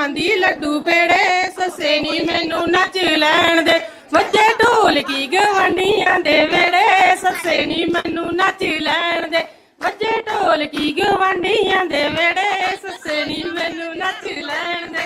ਖਾਂਦੀ ਲੱਡੂ ਪੇੜੇ ਸੱਸੇ ਨੀ ਮੈਨੂੰ ਨੱਚ ਲੈਣ ਦੇ। ਵੱਜੇ ਢੋਲ ਕੀ ਗਵੰਡੀਆਂ ਦੇ ਵੇੜੇ, ਸੱਸੇ ਨੀ ਮੈਨੂੰ ਨੱਚ ਲੈਣ ਦੇ। ਵੱਜੇ ਢੋਲ ਕੀ ਗਵੰਡੀਆਂ ਦੇ ਵੇੜੇ, ਸੱਸੇ ਨੀ ਮੈਨੂੰ ਨੱਚ ਲੈਣ ਦੇ।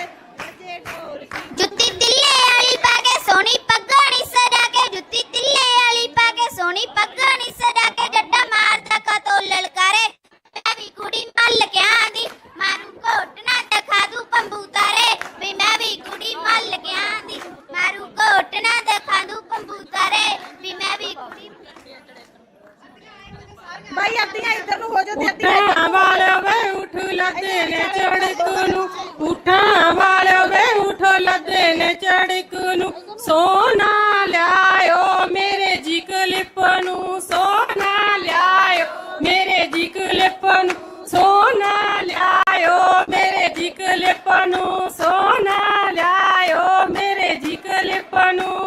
ਜੁੱਤੀ ਤਿੱਲੇ ਵਾਲੀ ਪਾ ਕੇ ਸੋਹਣੀ ਪੱਗਾਣੀ ਸਜਾ ਕੇ। ਜੁੱਤੀ ਤਿੱਲੇ ਵਾਲੀ ਪਾ ਕੇ ਸੋਹਣੀ ਪੱਗਾਂ ਪੱਗਾਣੀ ਸਜਾ ਕੇ। ਜੱਟਾ ਮਾਰਦਾ ਕਤੋ ਲਲਕਾਰੇ। ਮੈਂ ਵੀ ਕੁੜੀ ਮੱਲ ਕੇ ਆਂਦੀ ਮਾਰੂ ਕੋਟ ਨਾ ਦਿਖਾ ਦੂ ਪੰਬੂ ਤਾਰੇ। ਵੀ ਮੈਂ ਵੀ ਕੁੜੀ ਮੱਲ ਕੇ ਆਂਦੀ ਮਾਰੂ ਕੋਟ ਨਾ ਦਿਖਾ ਦੂ ਪੰਬੂ ਤਾਰੇ। ਵੀ ਮੈਂ ਵੀ ਕੁੜੀ ਬਾਈ ਅੱਧੀਆਂ ਇੱਧਰ ਨੂੰ ਹੋ ਜਾਓ ਤੇ ਉਠਾਂ ਵਾਲਿਓ ਵੇ ਉਠ ਲੱਦੇ ਨੇ ਚੜਕ ਨੂੰ ਉਠਾਂ ਵਾਲਿਓ ਵੇ ਉਠ ਲੱਦੇ ਨੇ ਚੜਕ ਨੂੰ। ਸੋਨਾ ਲਿਆਇਓ ਮੇਰੇ ਜੀ ਕਲਿਪ ਨੂੰ ਕਲਿਪ ਨੂੰ ਸੋਨਾ ਲਿਆਇਓ ਮੇਰੇ ਜੀ ਕਲਿਪ ਨੂੰ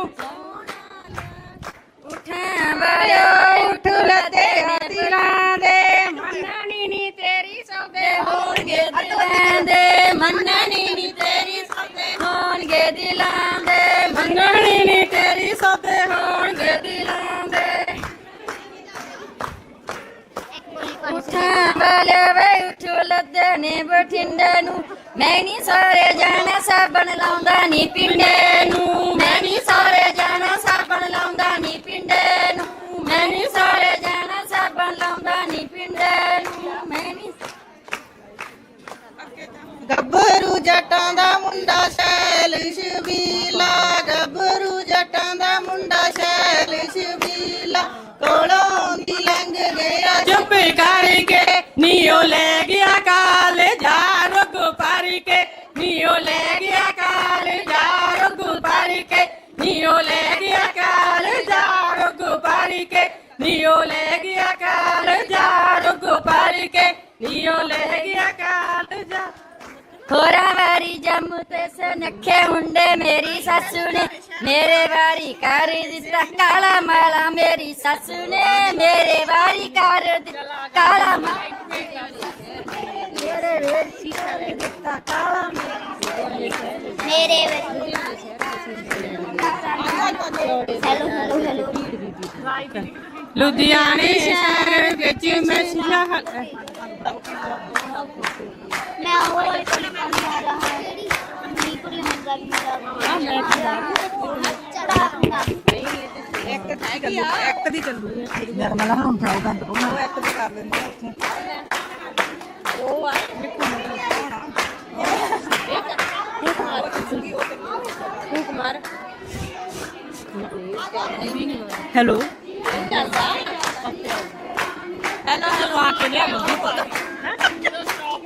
ਉਠਾਂ ਵਾਲਿਓ, ਉਠ ਲੱਦੇ ਦਿਲਾਂ ਦੇ। ਮੰਨਣੀ ਨੀ ਤੇਰੀ ਸੌਦੇ ਹੋਣਗੇ ਦਿਲਾਂ ਦੇ। ਮੰਨਣੀ ਨੀ ਤੇਰੀ ਸੌਦੇ ਹੋਣਗੇ ਦਿਲਾਂ ਦੇ। ਮੰਨਣੀ ਨੀ ਸੌਦੇ ਨੇ ਬਠਿੰਡੇ ਨੂੰ। ਮੈਂ ਨਹੀਂ ਸਾਰੇ ਜਾਣਾ ਸਾਬਣ ਲਾਉਂਦਾ ਨੀ ਪਿੰਡੇ ਨੂੰ। ਮੈਂ ਨਹੀਂ ਸਾਰੇ ਜਾਣਾ ਸਾਬਣ ਲਾਉਂਦਾ ਨੀ ਪਿੰਡੇ ਨੂੰ। ਮੈਂ ਨਹੀਂ ਸਾਰੇ ਜਾਣਾ ਸਾਬਣ ਲਾਉਂਦਾ ਨੀ ਪਿੰਡੇ ਨੂੰ। ਮੈਂ ਨਹੀਂ ਗੱਭਰੂ ਜੱਟਾਂ ਦਾ ਮੁੰਡਾ ਸ਼ੈਲ ਸ਼ਬੀਲਾ ਗੱਭਰੂ ਜੱਟਾਂ ਦਾ ਮੁੰਡਾ ਸ਼ੈਲ ਸ਼ਬੀਲਾ ਕੋਲੋਂ ਦੀ ਲੰਘ ਗਿਆ ਚੁੱਪ ਕਰਕੇ ਨੀਓ ਲੈ ਗਿਆ ਕਾਲ, ਜਾ ਰੁਕ ਪਰ ਕੇ। ਨੀਓ ਲੈ ਗਿਆ ਕਾਲ, ਜਾ ਰੁਕ ਪਰ ਕੇ। ਨੀਓ ਲੈ ਗਿਆ ਕਾਲ, ਜਾ ਰੁਕ ਪਰ ਕੇ। ਨੀਓ ਲੈ ਗਿਆ ਕਾਲ, ਜਾ ਰੁਕ ਪਰ ਕੇ। ਨੀਓ ਲੈ ਗਿਆ ਕਾਲ, ਜਾ। ਹੋਰਾ ਵਾਰੀ ਜੰਮ ਤੇ ਸਨਖੇ ਮੁੰਡੇ ਮੇਰੀ ਸੱਸ ਨੇ। ਮੇਰੇ ਵਾਰੀ ਕਰ ਦਿੱਤਾ ਕਾਲਾ ਮਾਲਾ ਮੇਰੀ ਸੱਸ ਨੇ ਮੇਰੇ ਵਾਰੀ ਕਰ ਦਿੱਤਾ ਕਾਲਾ ਮਾਲਾ। ਮੇਰੇ ਵੇਚੀ ਕਰ ਦਿੱਤਾ ਕਾਲਾ ਮੇਰੇ ਵਿੱਚ ਹੈਲੋ ਹੈਲੋ ਹੈਲੋ ਲੁਧਿਆਣੇ ਸ਼ਹਿਰ ਵਿੱਚ ਮੈਂ ਸ਼ਿਲਾ ਮੈਂ ਉਹ ਕੁੜੀ ਨੂੰ ਜਾ ਰਹਾ ਹਾਂ। ਨੂੰ ਮੇਰਾ ਇੱਕ ਦੀ ਦੀ ਚੱਲੂ ਨਰਮਲਾ ਹੁਣ ਫੜਾਉਗਾ ਉਹ ਇੱਕ ਦੀ ਕਰ ਲੈਂਦੇ ਉੱਥੇ ਹੈਲੋ।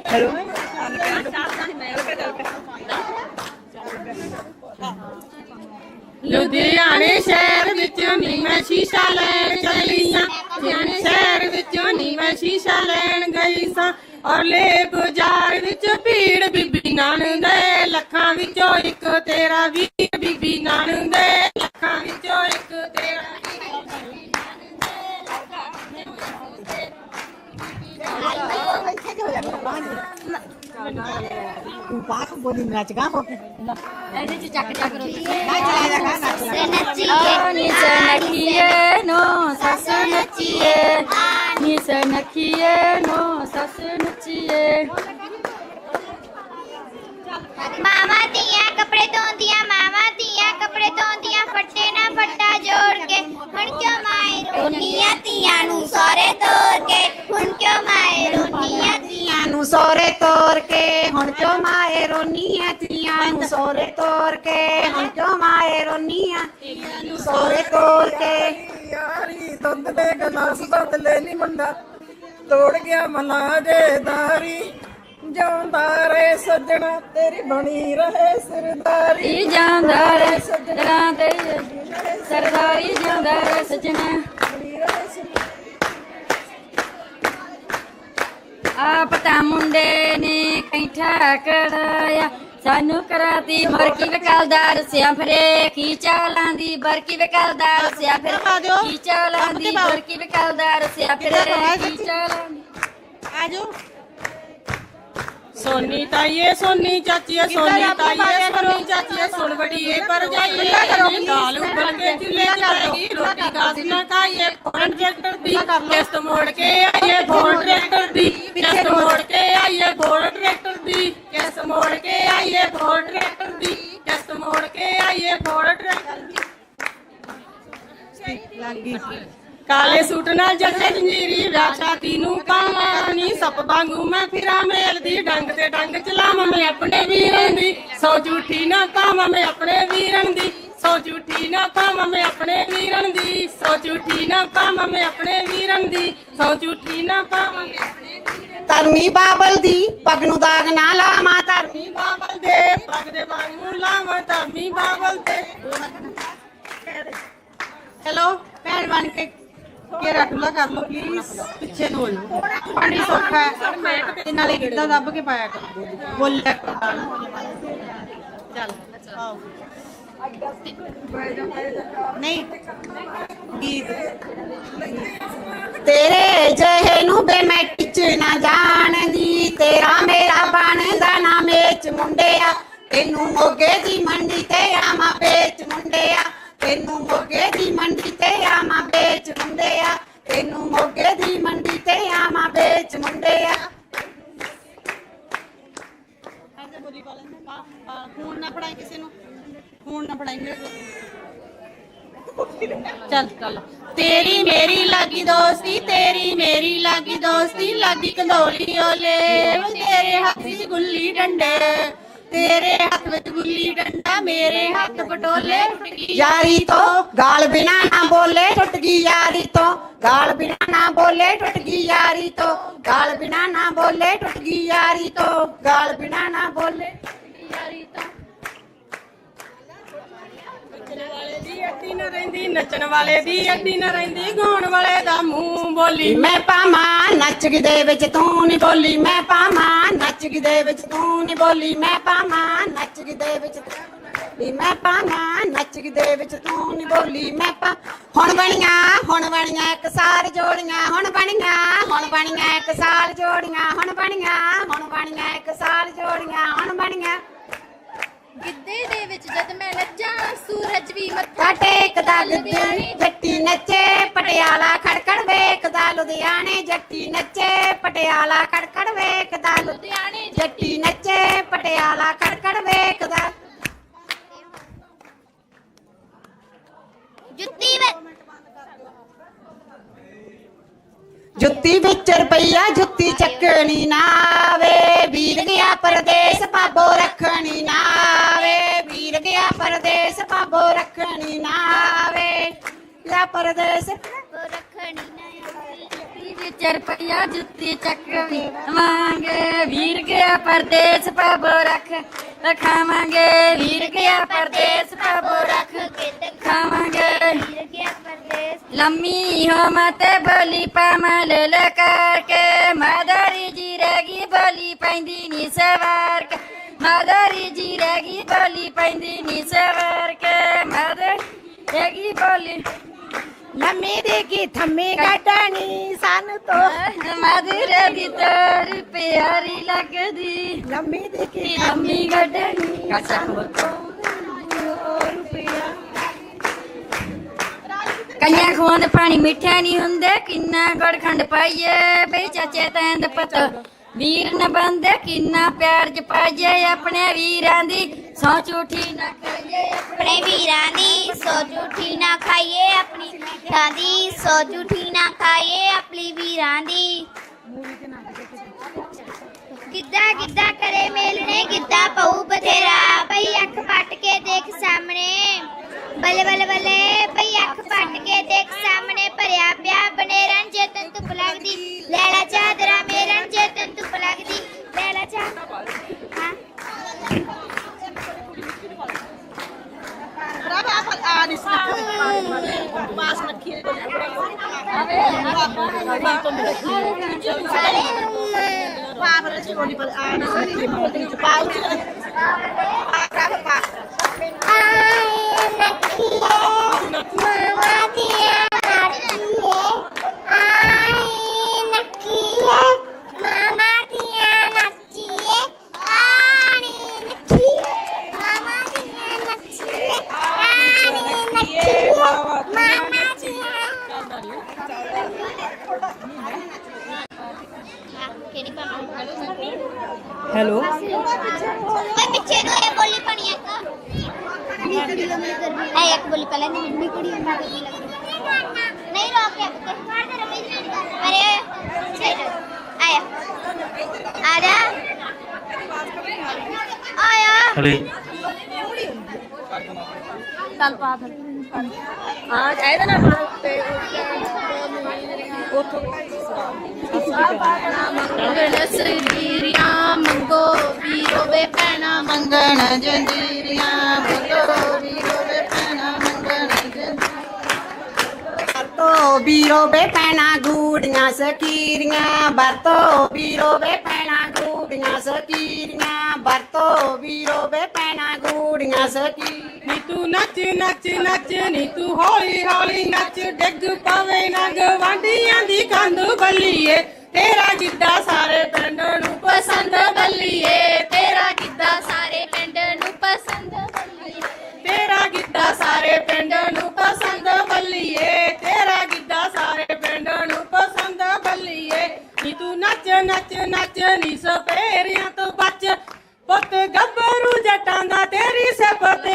ਹੈਲੋ। ਲੁਧਿਆਣੇ ਸ਼ਹਿਰ ਵਿੱਚੋਂ ਨੀ ਸ਼ੀਸ਼ਾ ਲੈਣ ਚੱਲੀ ਸਾਂ। ਲੁਧਿਆਣੇ ਸ਼ਹਿਰ ਵਿੱਚੋਂ ਨੀ ਸ਼ੀਸ਼ਾ ਲੈਣ ਗਈ ਸਾਂ। ਔਰ ਲੈ ਬਾਜ਼ਾਰ ਵਿੱਚ ਭੀੜ ਬੀਬੀ ਨਾਨਕ ਦੇ, ਲੱਖਾਂ ਵਿੱਚੋਂ ਇੱਕ ਤੇਰਾ ਵੀਰ ਬੀਬੀ ਨਾਨਕ ਦੇ, ਲੱਖਾਂ ਵਿੱਚੋਂ ਇੱਕ ਤੇਰਾ ਵੀਰ ਤੂੰ ਪਾਕ ਬੋਲੀ ਨੱਚ ਗਾ ਹੋ ਇਹਦੇ ਚ ਚੱਕ ਚੱਕ ਰੋ ਨੱਚੀਏ ਨੀ ਸਨਖੀਏ ਨੋ ਸੱਸ ਨੱਚੀਏ ਨੀ ਸਨਖੀਏ ਨੋ ਸੱਸ ਨੱਚੀਏ ਮਾਮਾ ਦੀਆਂ ਕੱਪੜੇ ਧੋਂਦੀਆਂ ਮਾਮਾ ਦੀਆਂ ਕੱਪੜੇ ਧੋਂਦੀਆਂ ਫੱਟੇ ਨਾ ਫੱਟਾ ਜੋੜ ਕੇ ਹੁਣ ਕਿਉਂ ਮਾਏ ਰੋਨੀਆਂ ਧੀਆਂ ਨੂੰ ਸਾਰੇ ਤੋਰ ਕੇ ਹੁਣ ਕਿਉਂ ਮਾਏ ਰੋਨੀਆਂ ਧੀਆਂ ਨੂੰ ਸੋਰੇ ਤੋਰ ਕੇ ਹੁਣ ਚੋ ਮਾਏ ਰੋਨੀਆਂ ਤੀਆਂ ਨੂੰ ਸੋਰੇ ਤੋਰ ਕੇ ਹੁਣ ਚੋ ਮਾਏ ਰੋਨੀਆਂ ਤੀਆਂ ਨੂੰ ਸੋਰੇ ਤੋਰ ਕੇ। ਯਾਰੀ ਦੁੱਧ ਦੇ ਗਲਾਸ ਬਦਲੇ ਨੀ ਮੁੰਡਾ। ਤੋੜ ਗਿਆ ਮਲਾ ਦੇ ਦਾਰੀ ਜਿਉਂਦਾ ਰਹੇ ਸੱਜਣਾ ਤੇਰੀ ਬਣੀ ਰਹੇ ਸਰਦਾਰੀ। ਜਾਂਦਾ ਰੇ ਸਜਣਾ ਤੇ ਸਰਦਾਰੀ ਜਾਂਦਾ ਰੇ ਸਜਣਾ। ਤਾਂ ਮੁੰਡੇ ਨੇ ਕੈਠਾ ਕਰਾਇਆ ਸਾਨੂੰ ਕਰਾਤੀ ਮਰਕੀ ਵਕਾਲਦਾਰ ਸਿਆ ਫਰੇ ਕੀ ਚਾਲਾਂ ਦੀ ਬਰਕੀ ਵਕਾਲਦਾਰ ਸਿਆ ਫਿਰ ਕੀ ਚਾਲਾਂ ਦੀ ਬਰਕੀ ਵਕਾਲਦਾਰ ਸਿਆ ਫਿਰੇ ਕੀ ਚਾਲਾਂ ਆਜੋ ਸੋਨੀ ਤਾਈਏ ਸੋਨੀ ਚਾਚੀਏ ਸੋਨੀ ਤਾਈਏ ਸੋਨੀ ਚਾਚੀਏ ਸੁਣ ਬੜੀਏ ਪਰ ਜਾਈਏ ਦਾਲ ਉਬਲ ਕੇ ਚੁੱਲ੍ਹੇ ਚ ਪੈਗੀ ਰੋਟੀ ਕਾਸ ਨਾ ਖਾਈਏ ਫੋਨ ਟਰੈਕਟਰ ਦੀ ਕਿਸ਼ਤ ਮੋੜ ਕੇ ਆਈਏ ਫੋਨ ਟਰੈਕਟਰ ਦੀ ਕਿਸ਼ਤ ਮੋੜ ਕੇ ਆਈਏ ਫੋਨ ਟਰੈਕਟਰ ਦੀ ਕਿਸ਼ਤ ਮੋੜ ਕੇ ਆਈਏ ਫੋਨ ਟਰੈਕਟਰ ਦੀ ਕਿਸ਼ਤ ਮੋੜ ਕੇ ਆਈਏ ਫੋਨ ਟਰੈਕਟਰ ਦੀ ਕਾਲੇ ਸੂਟ ਨਾਲ ਜੱਜੇ ਜੰਜੀਰੀ ਵਿਆਹ ਨੂੰ ਪਾਵਾਂ ਨੀ। ਸੱਪ ਵਾਂਗੂ ਮੈਂ ਫਿਰਾਂ ਮੇਲ ਦੀ ਡੰਗ ਤੇ ਡੰਗ ਚਲਾਵਾਂ ਮੈਂ ਆਪਣੇ ਵੀਰਨ ਦੀ। ਸੌ ਝੂਠੀ ਨਾ ਪਾਵਾਂ ਮੈਂ ਆਪਣੇ ਵੀਰਨ ਦੀ। ਸੌ ਝੂਠੀ ਨਾ ਪਾਵਾਂ ਮੈਂ ਆਪਣੇ ਵੀਰਨ ਦੀ। ਸੌ ਝੂਠੀ ਨਾ ਪਾਵਾਂ ਮੈਂ ਆਪਣੇ ਵੀਰਨ ਦੀ। ਸੌ ਝੂਠੀ ਨਾ ਪਾਵਾਂ ਮੈਂ ਆਪਣੇ ਧਰਮੀ ਬਾਬਲ ਦੀ ਪਗ ਨੂੰ ਦਾਗ ਨਾ ਲਾਵਾਂ ਧਰਮੀ ਧਰਮੀ ਬਾਬਲ ਦੇ। ਪੱਗ ਦੇ ਵਾਂਗੂ ਲਾਵਾਂ ਧਰਮੀ ਬਾਬਲ ਦੇ। ਹੈਲੋ ਭੈਣ ਬਣ ਕੇ ਘੇਰਾ ਖੁੱਲਾ ਕਰ ਲਓ ਪਲੀਜ਼ ਪਿੱਛੇ ਨੂੰ ਹੋ ਜਾਓ। ਪਾਣੀ ਸੌਖਾ ਹੈ। ਤੇ ਨਾਲੇ ਗਿੱਧਾ ਦੱਬ ਕੇ ਪਾਇਆ ਕਰੋ। ਬੋਲਿਆ ਕਰੋ ਚੱਲ, ਆਓ। ਨਹੀਂ। ਗੀਤ। ਤੇਰੇ ਜਹੇ ਨੂੰ ਬੇ ਮੈਂ ਟਿਚ ਨਾ ਜਾਣਦੀ, ਤੇਰਾ ਮੇਰਾ ਬਣਦਾ ਨਾ ਮੇਚ ਮੁੰਡਿਆ। ਤੈਨੂੰ ਮੋਗੇ ਦੀ ਮੰਡੀ ਤੇ ਆਵਾਂ ਵੇਚ ਮੁੰਡਿਆ। ਤੈਨੂੰ ਮੋਗੇ ਦੀ ਮੰਡੀ ਤੇ ਆਵਾਂ ਵੇਚ ਮੁੰਡਿਆ ਤੈਨੂੰ ਮੋਗੇ ਦੀ ਮੰਡੀ ਤੇ ਆਵਾਂ ਵੇਚ ਮੁੰਡਿਆ ਐਸੇ ਬੋਲੀ ਵਾਲੇ ਨੇ ਫੋਨ ਨਾ ਫੜਾਈ ਕਿਸੇ ਨੂੰ। ਫੋਨ ਨਾ ਫੜਾਈ ਮੇਰੇ ਕੋਲ ਚੱਲ ਚੱਲ। ਤੇਰੀ ਮੇਰੀ ਲਾਗੀ ਦੋਸਤੀ, ਤੇਰੀ ਮੇਰੀ ਲਾਗੀ ਦੋਸਤੀ, ਲਾਗੀ ਕੰਧੋਲੀ ਓਲੇ। ਤੇਰੇ ਹੱਥ ਵਿੱਚ ਗੁੱਲੀ ਡੰਡੇ, ਤੇਰੇ ਹੱਥ ਵਿੱਚ ਗੁੱਲੀ ਡੰਡੇ। ਮੇਰੇ ਹੱਥ ਪਟੋਲੇ ਟੁੱਟ ਗਈ ਯਾਰੀ ਤੋਂ ਗਾਲ ਬਿਨਾ ਨਾ ਬੋਲੇ ਟੁੱਟ ਗਈ ਯਾਰੀ ਤੋਂ। ਗਾਲ ਬਿਨਾ ਨਾ ਬੋਲੇ ਟੁੱਟ ਗਈ ਯਾਰੀ ਤੋਂ। ਗਾਲ ਬਿਨਾ ਨਾ ਬੋਲੇ ਟੁੱਟ ਗਈ ਯਾਰੀ ਤੋਂ। ਗਾਲ ਬਿਨਾ ਨਾ ਬੋਲੇ ਨੱਚਣ ਵਾਲੇ ਦੀ ਅੱਡੀ ਨਾ ਰਹਿੰਦੀ ਨੱਚਣ ਵਾਲੇ ਦੀ ਅੱਡੀ ਨਾ ਰਹਿੰਦੀ। ਗਾਉਣ ਵਾਲੇ ਦਾ ਮੂੰਹ ਬੋਲੀ। ਮੈਂ ਪਾਵਾਂ ਨੱਚ ਦੇ ਵਿੱਚ ਤੂੰ ਨਹੀਂ ਬੋਲੀ। ਮੈਂ ਪਾਵਾਂ ਨੱਚ ਦੇ ਵਿੱਚ ਤੂੰ ਨਹੀਂ ਬੋਲੀ। ਮੈਂ ਪਾਵਾਂ ਨੱਚ ਦੇ ਵਿੱਚ ਤੂੰ ਬੋਲੀ ਮੈਂ ਪਾਵਾਂ ਨੱਚ ਦੇ ਵਿੱਚ ਤੂੰ ਨਹੀਂ ਬੋਲੀ ਮੈਂ ਪਾ ਹੁਣ ਬਣੀਆਂ ਹੁਣ ਬਣੀਆਂ ਇੱਕ ਸਾਲ ਜੋੜੀਆਂ ਹੁਣ ਬਣੀਆਂ ਹੁਣ ਬਣੀਆਂ ਇੱਕ ਸਾਲ ਜੋੜੀਆਂ ਹੁਣ ਬਣੀਆਂ ਹੁਣ ਬਣੀਆਂ ਇੱਕ ਸਾਲ ਜੋੜੀਆਂ ਹੁਣ ਬਣੀਆਂ। ਗਿੱਧੇ ਦੇ ਵਿੱਚ ਜਦ ਮੈਂ ਨੱਚਾਂ ਸੂਰਜ ਵੀ ਮੱਥਾ ਟੇਕਦਾ ਲੁਧਿਆਣੇ ਜੱਟੀ ਨੱਚੇ ਪਟਿਆਲਾ ਖੜਕੜ ਵੇਖਦਾ ਲੁਧਿਆਣੇ ਜੱਟੀ ਨੱਚੇ ਪਟਿਆਲਾ ਖੜਕੜ ਵੇਖਦਾ ਲੁਧਿਆਣੇ ਜੱਟੀ ਨੱਚੇ ਪਟਿਆਲਾ ਖੜਕੜ ਵੇਖਦਾ। ਜੁੱਤੀ ਵਿੱਚ। ਜੁੱਤੀ ਵਿੱਚ ਰੁਪਈਆ ਜੁੱਤੀ ਚੱਕਣੀ ਨਾ ਆਵੇ ਵੀਰ ਗਿਆ ਪਰਦੇਸ ਪਾਬੋ ਰੱਖਣੀ ਨਾ ਆਵੇ ਵੀਰ ਗਿਆ ਪਰਦੇਸ ਪਾਬੋ ਰੱਖਣੀ ਨਾ ਆਵੇ। ਗਿਆ ਪਰਦੇਸ। ਰੱਖਣੀ ਨਾ ਵਿੱਚ ਰੁਪਈਆ ਜੁੱਤੀ ਚੱਕਵੀ ਵਾਂਗੇ ਵੀਰ ਗਿਆ ਪਰਦੇਸ ਪਾਬੋ ਰੱਖ ਰਖਾਵਾਂਗੇ। ਵੀਰ ਗਿਆ ਪਰਦੇਸ ਪਾਬੋ ਰੱਖ ਖਾਵਾਂਗੇ ਵੀਰ ਗਿਆ ਪਰਦੇਸ ਲੰਮੀ ਹੋ ਮਤੇ ਬੋਲੀ ਪਮਲ ਲਕਾਰ ਕੇ ਮਾਦਰੀ ਜੀ ਰਹਿਗੀ ਬੋਲੀ ਪੈਂਦੀ ਨੀ ਸਵਾਰ ਕੇ। ਮਾਦਰੀ ਜੀ ਰਹਿਗੀ ਬੋਲੀ ਪੈਂਦੀ ਨੀ ਸਵਾਰ ਕੇ। ਮਾਦਰ ਰਹਿਗੀ ਬੋਲੀ ਲੰਮੀ ਦੀ ਕੀ ਥੰਮੀ ਕੱਟਣੀ ਸਾਨੂੰ ਤੋਂ। ਮਾਦਰ ਦੀ ਤੋਰ ਪਿਆਰੀ ਲੱਗਦੀ। ਲੰਮੀ ਦੀ ਕੀ ਲੰਮੀ ਗੱਡਣੀ ਕਾਚਾ ਕੰਨਿਆ ਖੂਹਾਂ ਦੇ ਪਾਣੀ ਮਿੱਠਾ ਨਹੀਂ ਹੁੰਦੇ ਕਿੰਨਾ ਗੜ ਖੰਡ ਪਾਈਏ ਬਈ ਚਾਚੇ ਤੈਂਦ ਪਤ। ਵੀਰ ਨ ਬੰਦੇ ਕਿੰਨਾ ਪਿਆਰ ਚ ਪਾਈਏ ਆਪਣੇ ਵੀਰਾਂ ਦੀ, ਸੌ ਝੂਠੀ ਨਾ ਖਾਈਏ ਆਪਣੇ ਵੀਰਾਂ ਦੀ, ਸੋ ਝੂਠੀ ਨਾ ਖਾਈਏ ਆਪਣੀ ਵੀਰਾਂ ਦੀ, ਸੋ ਝੂਠੀ ਨਾ ਖਾਈਏ ਆਪਣੀ ਵੀਰਾਂ ਦੀ। ਕਿੱਦਾਂ ਕਿੱਦਾਂ ਕਰੇ ਮੇਲਣੇ, ਕਿੱਦਾਂ ਪਊ ਬਥੇਰਾ? ਭਈ ਅੱਖ ਪੱਟ ਕੇ ਦੇਖ ਸਾਹਮਣੇ। ਬੱਲੇ ਬੱਲੇ, ਬਲੇ, ਭਈ ਅੱਖ ਪੱਟ ਕੇ ਦੇਖ ਸਾਹਮਣੇ। ਭਰਿਆ ਪਿਆ ਬਨੇਰਨ ਜੇ ਤੈਨੂੰ ਲੱਗਦੀ ਲੈਲਾ ਚਾਦਰਾ Pak. ਹੈਲੋ। ਓਏ ਪਿੱਛੇ ਤੋਂ ਇਹ ਬੋਲੀ ਪਣੀ ਇੱਕ। ਐ ਇੱਕ ਬੋਲੀ ਪਹਿਲਾਂ ਨਹੀਂ ਮਿੰਨੀ ਕੁੜੀ ਉਹਨਾਂ ਗਰਮੀ ਲੱਗ ਨਹੀਂ ਰੋਕ ਕੇ ਪੁੱਤ ਅਰੇ ਛੇੜ ਆਇਆ। ਆ ਜਾ ਆਇਆ। ਹਲੇ। ਚੱਲ ਪਾ ਫਿਰ। ਹਾਂ, ਚਾਹੀਦਾ ਨਾ ਮੰਗਣ ਸਰੀਰੀਆਂ ਮੰਗੋ ਵੀਰੋ ਵੇ ਪੈਣਾ ਮੰਗਣ ਜੰਜੀਰੀਆਂ ਬੋਲੋ ਵੀਰੋ ਵੇ ਪੈਣਾ ਮੰਗਣ ਵਰਤੋ ਵੀਰੋ ਵੇ ਪੈਣਾ ਗੂੜੀਆਂ ਸਕੀਰੀਆਂ, ਵਰਤੋ ਵੀਰੋ ਵੇ ਪੈਣਾ ਗੂੜੀਆਂ ਸਕੀਰੀਆਂ, ਵਰਤੋ ਵੀਰੋ ਵੇ ਪੈਣਾ ਗੂੜੀਆਂ ਸਕੀ ਨੀ ਤੂੰ ਨੱਚ ਨੱਚ ਨੱਚ ਨੀ ਤੂੰ ਹੌਲੀ ਹੌਲੀ ਨੱਚ, ਡਿੱਗ ਪਵੇ ਨਾ ਗਵਾਂਡੀਆਂ ਦੀ ਕੰਧ ਬੱਲੀਏ। ਤੇਰਾ ਗਿੱਧਾ ਸਾਰੇ ਪਿੰਡ ਨੂੰ ਪਸੰਦ ਬੱਲੀਏ। ਤੇਰਾ ਗਿੱਧਾ ਸਾਰੇ ਪਿੰਡ ਨੂੰ ਪਸੰਦ ਬੱਲੀਏ। ਤੇਰਾ ਗਿੱਧਾ ਸਾਰੇ ਪਿੰਡ ਨੂੰ ਪਸੰਦ ਬੱਲੀਏ। ਤੇਰਾ ਗਿੱਧਾ ਸਾਰੇ ਪਿੰਡ ਨੂੰ ਪਸੰਦ ਬੱਲੀਏ। ਨੀ ਤੂੰ ਨੱਚ ਨੱਚ ਨੱਚ, ਨੀ ਸਪੇਰਿਆਂ ਤੋਂ ਬਚ। ਪੁੱਤ ਗੱਭਰੂ ਜਟਾਂ ਦਾ ਤੇਰੀ ਸਿਫਤ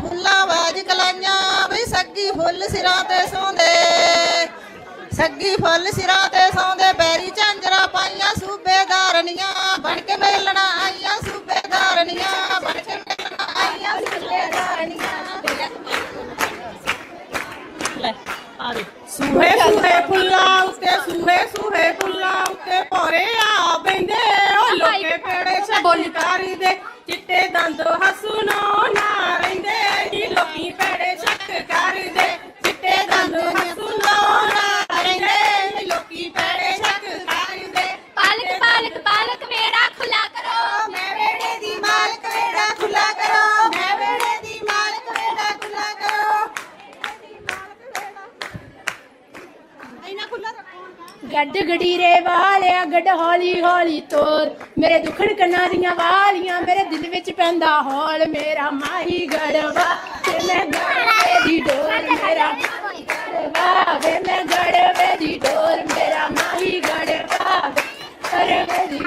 ਫੁੱਲਾਂ ਬਾਜ ਕਲਾਈਆਂ, ਬਈ ਸੱਗੀ ਫੁੱਲ ਸਿਰਾਂ ਤੇ ਸੌਂਦੇ। ਸੱਗੀ ਫੁੱਲ ਸਿਰਾਂ ਤੇ ਸੌਂਦੇ ਬੈਰੀ ਝਾਂਜਰਾ ਪਾਈਆਂ ਸੂਬੇਦਾਰਨੀਆਂ ਬਣ ਕੇ ਮੇਲਣਾ ਆਈਆਂ ਸੂਬੇਦਾਰਨੀਆਂ ਬਣ ਕੇ ਮੇਲਣਾ ਆਈਆਂ ਸੂਬੇਦਾਰਨੀਆਂ ਸੂਹੇ ਸੂਹੇ ਫੁੱਲਾਂ ਉੱਤੇ ਸੂਹੇ ਸੂਹੇ ਫੁੱਲਾਂ ਉੱਤੇ ਭੋਰੇ ਆ ਬੈਂਦੇ ਓ ਲੋਕੇ ਪੇੜੇ ਕਰੀ ਦੇ ਚਿੱਟੇ ਦੰਦ ਹਸੂਨੋ ਨਾ ਰਹਿੰਦੇ ਨੀ ਲੋਕੀ ਪੇੜੇ ਛੱਕ ਕਰੀ ਦੇ ਚਿੱਟੇ ਦੰਦ ਹਸੂਨੋ ਗੱਡ ਗੜੀਰੇ ਵਾਲਿਆ ਗੱਡ ਹੌਲੀ ਹੌਲੀ ਤੋਰ। ਮੇਰੇ ਦੁਖੜ ਕੰਨਾਂ ਦੀਆਂ ਵਾਲੀਆਂ ਮੇਰੇ ਦਿਲ ਵਿੱਚ ਪੈਂਦਾ ਹੌਲ। ਮੇਰਾ ਮਾਹੀ ਗੜਵਾ ਤੇ ਮੈਂ ਗੜਵੇ ਦੀ ਡੋਰ। ਮੇਰਾ ਗੜਵਾ ਵੇ ਮੈਂ ਗੜਵੇ ਦੀ ਡੋਰ। ਮੇਰਾ ਮਾਹੀ ਗੜਵਾ ਗੜਵੇ ਦੀ।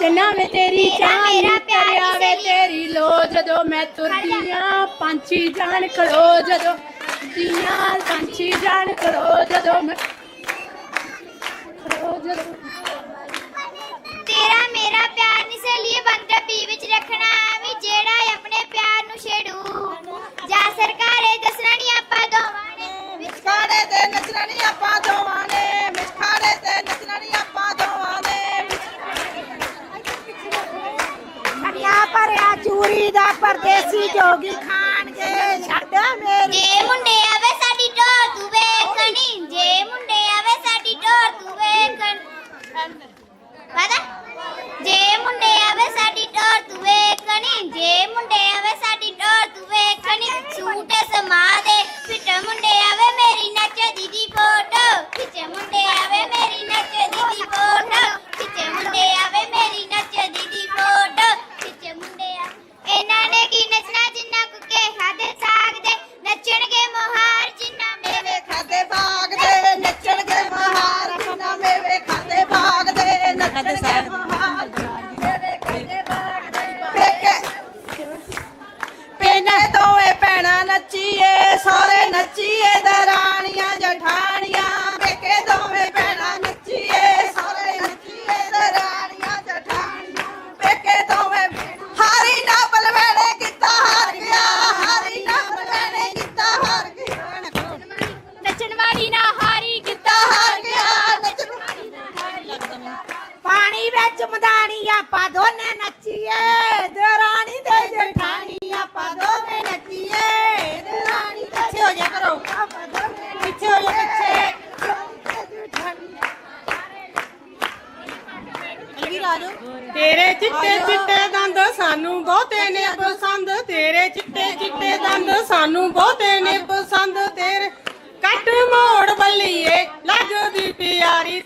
ਚੰਨਾ ਵੇ ਤੇਰੀ ਚਾਹ ਮੇਰਾ ਪਿਆਰ ਕਰਿਆ ਵੇ ਇਸੇ ਲਈ- ਤੇਰੀ ਲੋ ਜਦੋਂ ਮੈਂ ਤੁਰਦੀ ਆਂ ਪੰਛੀ ਜਾਣ ਖੜੋ ਜਦੋਂ ਦੀਆਂ ਪੰਛੀ ਜਾਣ ਕਰੋ ਜਦੋਂ ਮੈਂ ਖੜੋ ਜਦੋਂ ਆਪਾਂ ਦੋਨੇ ਨੱਚੀਏ। ਦਰਾਣੀ ਤੇ ਜਠਾਣੀ ਆਪਾਂ ਦੋਵੇਂ ਨੱਚੀਏ। ਦਰਾਣੀ ਪਿੱਛੇ ਹੋ ਜਾ ਕਰੋ। ਪਿੱਛੇ ਹੋ ਜਾ ਪਿੱਛੇ ਤੇਰੇ ਚਿੱਟੇ ਚਿੱਟੇ ਦੰਦ ਸਾਨੂੰ ਬਹੁਤੇ ਨੇ ਪਸੰਦ। ਤੇਰੇ ਚਿੱਟੇ ਚਿੱਟੇ ਦੰਦ ਸਾਨੂੰ ਬਹੁਤੇ ਨੇ ਪਸੰਦ। ਤੇਰੇ ਕੱਟ ਮੋੜ ਬੱਲੀਏ ਲੱਗਦੀ ਪਿਆਰੀ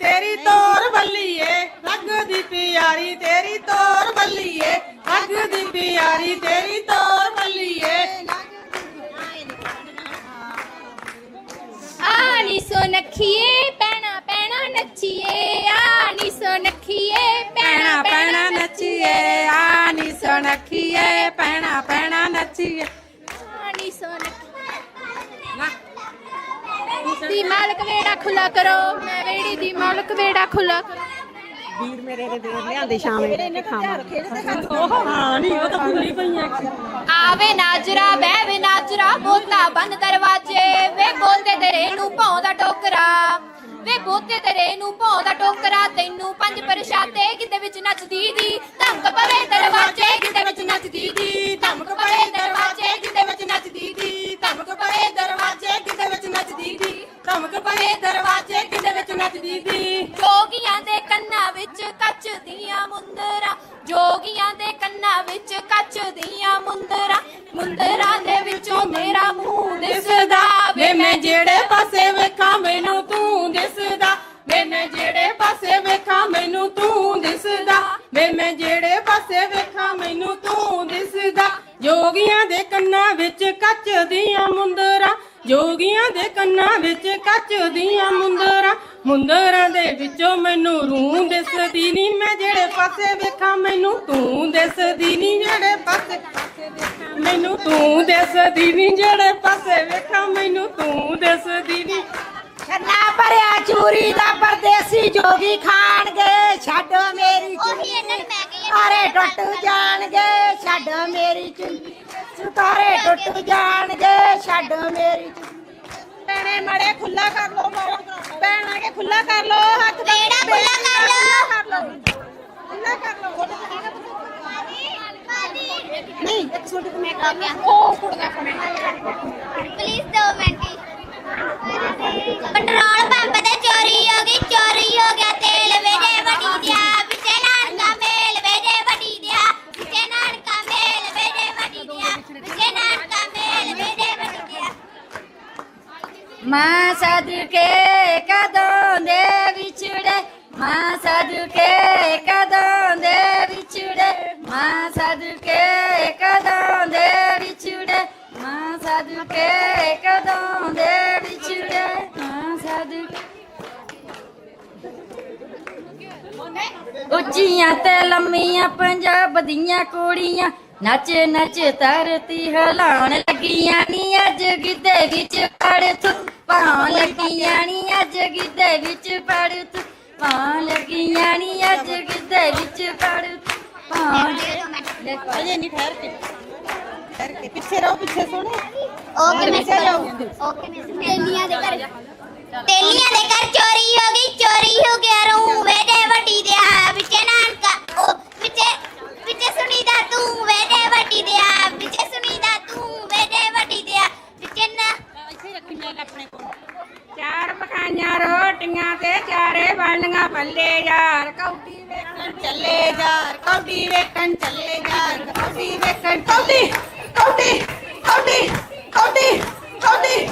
ਪਿਆਰੀ ਤੇਰੀ ਤੋਰ ਬੱਲੀਏ ਲੱਗਦੀ ਪਿਆਰੀ ਤੇਰੀ ਤੋਰ ਬੱਲੀਏ ਆਨੀ ਸੋਨਖੀਏ ਪੈਣਾ ਪੈਣਾ ਨੱਚੀਏ ਆਨੀ ਸੋਨਖੀਏ ਪੈਣਾ ਪੈਣਾ ਨੱਚੀਏ ਆਨੀ ਸੋਨਖੀਏ ਪੈਣਾ ਪੈਣਾ ਨੱਚੀਏ। ਆਨੀ ਸੋਨਖੀ ਦੀ ਮਾਲਕ ਵੇੜਾ ਖੁੱਲਾ ਕਰੋ ਮੈਂ ਵੇੜੀ ਦੀ ਮਾਲਕ ਵੇੜਾ ਖੁੱਲਾ ਕਰੋ। ਆਵੇ ਨਾਜਰਾ ਬਹਿਵੇ ਨਾਜਰਾ, ਬੋਤਾ ਬੰਦ ਦਰਵਾਜੇ। ਵੇ ਬੋਤੇ ਤੇਰੇ ਨੂੰ ਪਾਉਂਦਾ ਟੋਕਰਾ। ਵੇ ਬੋਤੇ ਤੇਰੇ ਨੂੰ ਪਾਉਂਦਾ ਟੋਕਰਾ, ਤੈਨੂੰ ਪੰਜ ਪ੍ਰਸ਼ਾਦੇ ਕਿਤੇ ਵਿੱਚ ਨੱਚਦੀ ਦੀ। ਧਮਕ ਪਵੇ ਦਰਵਾਜੇ ਕਿਤੇ ਵਿੱਚ ਨੱਚਦੀ ਦੀ। ਧਮਕ ਪਵੇ ਦਰਵਾਜੇ ਕਿਤੇ ਵਿੱਚ ਨੱਚਦੀ ਦੀ। ਨੱਚਦੀ ਦੀ ਜੋਗੀਆਂ ਦੇ ਕੰਨਾਂ ਵਿੱਚ ਕੱਚ ਦੀਆਂ ਮੁੰਦਰਾਂ, ਜੋਗੀਆਂ ਦੇ ਕੰਨਾਂ ਵਿੱਚ ਕੱਚ ਦੀਆਂ ਮੁੰਦਰਾਂ ਮੁੰਦਰਾਂ ਦੇ ਵਿੱਚੋਂ ਮੇਰਾ ਮੂੰਹ ਦਿਸਦਾ। ਵੇ ਮੈਂ ਜਿਹੜੇ ਪਾਸੇ ਵੇਖਾਂ, ਮੈਨੂੰ ਤੂੰ ਦਿਸਦਾ। ਵੇ ਮੈਂ ਜਿਹੜੇ ਪਾਸੇ ਵੇਖਾਂ, ਮੈਨੂੰ ਤੂੰ ਦਿਸਦਾ। ਵੇ ਮੈਂ ਜਿਹੜੇ ਪਾਸੇ ਵੇਖਾਂ, ਮੈਨੂੰ ਤੂੰ ਦਿਸਦਾ। ਜੋਗੀਆਂ ਦੇ ਕੰਨਾਂ ਵਿੱਚ ਕੱਚ ਦੀਆਂ ਮੁੰਦਰਾਂ ਜੋਗੀਆਂ ਦੇ ਕੰਨਾਂ ਵਿੱਚ ਕੱਚ ਦੀਆਂ ਮੁੰਦਰਾਂ ਮੁੰਦਰਾਂ ਦੇ ਵਿੱਚੋਂ ਮੈਨੂੰ ਰੂਹ ਦਿਸਦੀ ਨਹੀਂ ਮੈਂ ਜਿਹੜੇ ਪਾਸੇ ਵੇਖਾਂ ਮੈਨੂੰ ਤੂੰ ਦਿਸਦੀ ਨਹੀਂ ਜਿਹੜੇ ਪਾਸੇ ਮੈਨੂੰ ਤੂੰ ਦਿਸਦੀ ਨਹੀਂ ਜਿਹੜੇ ਪਾਸੇ ਵੇਖਾਂ ਮੈਨੂੰ ਤੂੰ ਦਿਸਦੀ ਨਹੀਂ ਛੰਨਾ ਭਰਿਆ ਚੂਰੀ ਦਾ ਪਰਦੇਸੀ ਜੋਗੀ ਖਾਣਗੇ ਛੱਡ ਮੇਰੀ ਉਹੀ ਇਹਨਾਂ ਨੂੰ ਪੈ ਗਈ ਹੈ। ਤਾਰੇ ਟੁੱਟ ਜਾਣਗੇ ਛੱਡ ਮੇਰੀ ਚੁੰਨੀ। ਸੁਤਾਰੇ ਟੁੱਟ ਜਾਣਗੇ ਛੱਡ ਮੇਰੀ ਭੈਣੇ ਮੜੇ ਖੁੱਲਾ ਕਰ ਲੋ ਭੈਣਾ ਕੇ ਖੁੱਲਾ ਕਰ ਲੋ ਹੱਥ ਵੇੜਾ ਖੁੱਲਾ ਕਰ। ਕਰ ਲੋ ਖੁੱਲਾ ਕਰ ਲੋ ਨਹੀਂ ਇੱਕ ਛੋਟੀ ਕੁ ਮੈਂ ਆ ਗਿਆ ਉਹ ਕੁੜਦਾ ਪਲੀਜ਼ ਦੋ ਮਿੰਟ। ਪੈਟਰੋਲ ਪੰਪ ਤੇ ਚੋਰੀ ਹੋ ਗਈ ਚੋਰੀ ਹੋ ਗਿਆ ਤੇਲ ਵੇਜੇ ਵੱਡੀ ਦਿਆ ਮਾਂ ਸਦਕੇ ਕਦੋਂ ਦੇ ਵਿਛੜੇ ਮਾਂ ਸਦਕੇ ਕਦੋਂ ਦੇ ਵਿਛੜੇ ਮਾਂ ਸਦਕੇ ਕਦੋਂ ਦੇ ਵਿਛੜੇ ਮਾਂ ਸਦਕੇ ਕਦੋਂ ਦੇ ਵਿਛੜੇ ਮਾਂ ਸਦਕੇ ਉੱਚੀਆਂ ਤੇ ਲੰਮੀਆਂ ਪੰਜਾਬ ਦੀਆਂ ਕੁੜੀਆਂ ਨੱਚ ਨੱਚ ਧਰਤੀ ਹਿਲਾਉਣ ਲੱਗੀਆਂ ਨੀ ਅੱਜ ਗਿੱਧੇ ਵਿੱਚ ਪੜ ਤੂੰ। ਪਾਉਣ ਲੱਗੀਆਂ ਨੀ ਅੱਜ ਗਿੱਧੇ ਵਿੱਚ ਪੜ ਤੂੰ ਪਾਉਣ ਲੱਗੀਆਂ ਨੀ ਅੱਜ ਗਿੱਧੇ ਵਿੱਚ ਪੜ ਤੂੰ ਪਾਉਣ ਅਜੇ ਨਹੀਂ ਠਹਿਰ ਕੇ। ਠਹਿਰ ਕੇ। ਪਿੱਛੇ ਰਹੋ ਪਿੱਛੇ ਸੋਣੇ ਓਕੇ ਮੈਂ ਓਕੇ ਮੈਂ ਤੇਲੀਆਂ ਦੇ ਘਰ ਤੇਲੀਆਂ ਦੇ ਘਰ ਚੋਰੀ ਹੋ ਗਈ ਚੋਰੀ ਹੋ ਗਿਆ ਰੂ ਵੇਦੇ ਵੱਡੀ ਦਿਆ ਵਿਚੇ ਨਾਨਕਾ ਉਹ ਕੋਲ ਆਪਣੇ ਕੋਲ। ਚਾਰ ਪਕਾਈਆਂ ਰੋਟੀਆਂ ਤੇ ਚਾਰੇ ਬਣੀਆਂ ਭੱਲੇ ਯਾਰ। ਕੌਡੀ ਵੇਖਣ ਚੱਲੇ ਯਾਰ, ਕੌਡੀ ਵੇਖਣ ਚੱਲੇ ਯਾਰ। ਕੌਡੀ ਵੇਖਣ ਕੌਡੀ ਕੌਡੀ ਕੌਡੀ ਕੌਡੀ।